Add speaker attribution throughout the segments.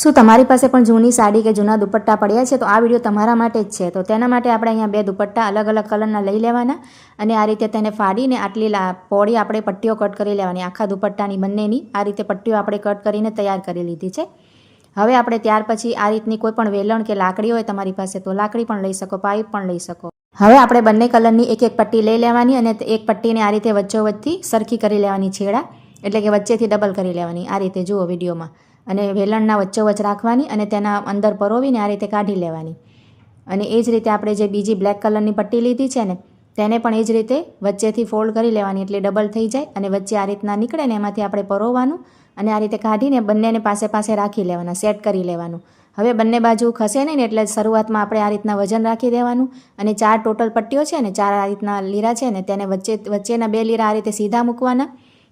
Speaker 1: શું તમારી પાસે પણ જૂની સાડી કે જૂના દુપટ્ટા પડ્યા છે? તો આ વીડિયો તમારા માટે જ છે. તો તેના માટે આપણે અહીંયા બે દુપટ્ટા અલગ અલગ કલરના લઈ લેવાના અને આ રીતે તેને ફાડીને આટલી પોળી આપણે પટ્ટીઓ કટ કરી લેવાની. આખા દુપટ્ટાની બંનેની આ રીતે પટ્ટીઓ આપણે કટ કરીને તૈયાર કરી લીધી છે. હવે આપણે ત્યાર પછી આ રીતની કોઈ પણ વેલણ કે લાકડી હોય તમારી પાસે તો લાકડી પણ લઈ શકો, પાઇપ પણ લઈ શકો. હવે આપણે બંને કલરની એક એક પટ્ટી લઈ લેવાની અને એક પટ્ટીને આ રીતે વચ્ચોવચ્ચથી સરખી કરી લેવાની છેડા, એટલે કે વચ્ચેથી ડબલ કરી લેવાની. આ રીતે જુઓ વિડીયોમાં. અને વેલણના વચ્ચોવચ્ચ રાખવાની અને તેના અંદર પરોવીને આ રીતે કાઢી લેવાની. અને એ જ રીતે આપણે જે બીજી બ્લેક કલરની પટ્ટી લીધી છે ને, તેને પણ એ જ રીતે વચ્ચેથી ફોલ્ડ કરી લેવાની એટલે ડબલ થઈ જાય અને વચ્ચે આ રીતના નીકળે ને એમાંથી આપણે પરોવાનું અને આ રીતે કાઢીને બંનેને પાસે પાસે રાખી લેવાના, સેટ કરી લેવાનું. હવે બંને બાજુ ખસે નહીં ને એટલે શરૂઆતમાં આપણે આ રીતના વજન રાખી દેવાનું અને ચાર ટોટલ પટ્ટીઓ છે ને, ચાર આ રીતના લીરા છે ને, તેને વચ્ચે, વચ્ચેના બે લીરા આ રીતે સીધા મૂકવાના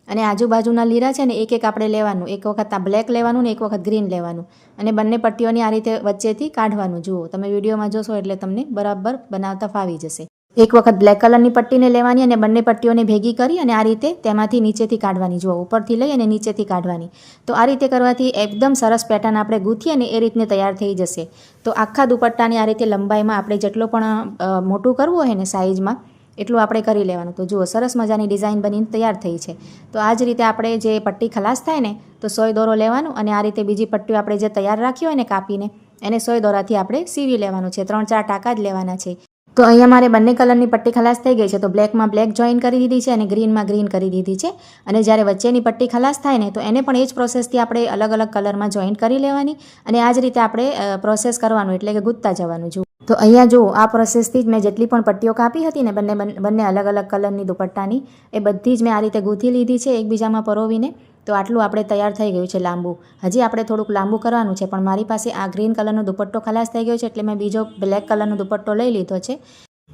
Speaker 1: અને આજુબાજુના લીરા છે ને, એક એક આપણે લેવાનું. એક વખત આ બ્લેક લેવાનું ને, એક વખત ગ્રીન લેવાનું. અને બંને પટ્ટીઓની આ રીતે વચ્ચેથી કાઢવાનું. જુઓ, તમે વિડીયોમાં જોશો એટલે તમને બરાબર બનાવતા ફાવી જશે. એક વખત બ્લેક કલરની પટ્ટીને લેવાની અને બંને પટ્ટીઓને ભેગી કરી અને આ રીતે તેમાંથી નીચેથી કાઢવાની. જુઓ, ઉપરથી લઈ અને નીચેથી કાઢવાની. તો આ રીતે કરવાથી એકદમ સરસ પેટર્ન આપણે ગૂંથીએ અને એ રીતને તૈયાર થઈ જશે. તો આખા દુપટ્ટાની આ રીતે લંબાઈમાં આપણે જેટલો પણ મોટું કરવું હોય ને સાઇઝમાં એટલું આપણે કરી લેવાનું. તો જુઓ, સરસ મજાની ડિઝાઇન બનીને તૈયાર થઈ છે. તો આ જ રીતે આપણે જે પટ્ટી ખલાસ થાય ને, તો સોય દોરો લેવાનું અને આ રીતે બીજી પટ્ટીઓ આપણે જે તૈયાર રાખી હોય ને કાપીને, એને સોય દોરાથી આપણે સીવી લેવાનું છે. ત્રણ ચાર ટાંકા જ લેવાના છે. તો અહીંયા મારે બંને કલરની પટ્ટી ખલાસ થઈ ગઈ છે. તો બ્લેકમાં બ્લેક જોઈન કરી દીધી છે અને ગ્રીનમાં ગ્રીન કરી દીધી છે. અને જ્યારે વચ્ચેની પટ્ટી ખલાસ થાય ને, તો એને પણ એ જ પ્રોસેસથી આપણે અલગ અલગ કલરમાં જોઈન્ટ કરી લેવાની. અને આ જ રીતે આપણે પ્રોસેસ કરવાનું, એટલે કે ગૂંથતા જવાનું. જુઓ. તો અહીંયા જુઓ, આ પ્રોસેસથી જ મેં જેટલી પણ પટ્ટીઓ કાપી હતી ને બંને બંને અલગ અલગ કલરની દુપટ્ટાની, એ બધી જ મેં આ રીતે ગૂંથી લીધી છે એકબીજામાં પરોવીને. તો આટલું આપણે તૈયાર થઈ ગયું છે લાંબુ. હજી આપણે થોડુંક લાંબુ કરવાનું છે, પણ મારી પાસે આ ગ્રીન કલરનો દુપટ્ટો ખલાસ થઈ ગયો છે, એટલે મેં બીજો બ્લેક કલરનો દુપટ્ટો લઈ લીધો છે.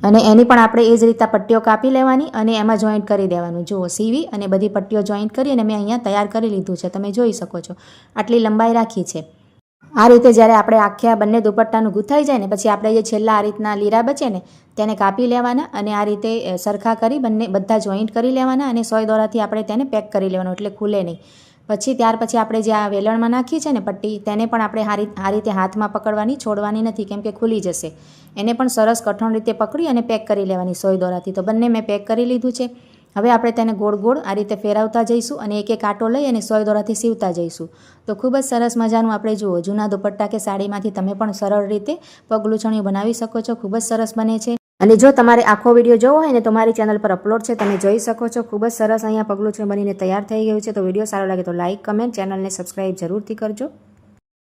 Speaker 1: અને એની પણ આપણે એ જ રીતે પટ્ટીઓ કાપી લેવાની અને એમાં જોઈન્ટ કરી દેવાનું. જુઓ, સીવી અને બધી પટ્ટીઓ જોઈન્ટ કરી અને મેં અહીંયા તૈયાર કરી લીધું છે. તમે જોઈ શકો છો. આટલી લંબાઈ રાખી છે. આ રીતે જ્યારે આપણે આખે બંને દુપટ્ટાનું ગૂંથાઈ જાય ને, પછી આપણે જે છેલ્લા આ રીતના લીરા બચે ને, તેને કાપી લેવાના અને આ રીતે સરખા કરી બંને, બધા જોઈન્ટ કરી લેવાના અને સોય દોરાથી આપણે તેને પેક કરી લેવાનું એટલે ખુલે નહીં. પછી ત્યાર પછી આપણે જે આ વેલણમાં નાખી છે ને પટ્ટી, તેને પણ આપણે હારી આ રીતે હાથમાં પકડવાની, છોડવાની નથી, કેમ કે ખુલી જશે. એને પણ સરસ કઠણ રીતે પકડી અને પેક કરી લેવાની સોય દોરાથી. તો બંને મેં પેક કરી લીધું છે. હવે આપણે તેને ગોળ ગોળ આ રીતે ફેરવતા જઈશું અને એક એક આટો લઈ અને સોય દોરાથી સીવતા જઈશું. તો ખૂબ જ સરસ મજાનું આપણે જુઓ, જૂના દુપટ્ટા કે સાડીમાંથી તમે પણ સરળ રીતે પગલુંછણિયું બનાવી શકો છો. ખૂબ જ સરસ બને છે. અને જો તમારે આખો વીડિયો જોવો હોય ને તો મારી ચેનલ પર અપલોડ છે, તમે જોઈ શકો છો. ખૂબ જ સરસ અહીંયા પગલુંછણ બનીને તૈયાર થઈ ગયું છે. તો વીડિયો સારો લાગે તો લાઇક કમેન્ટ, ચેનલને સબસ્ક્રાઇબ જરૂરથી કરજો.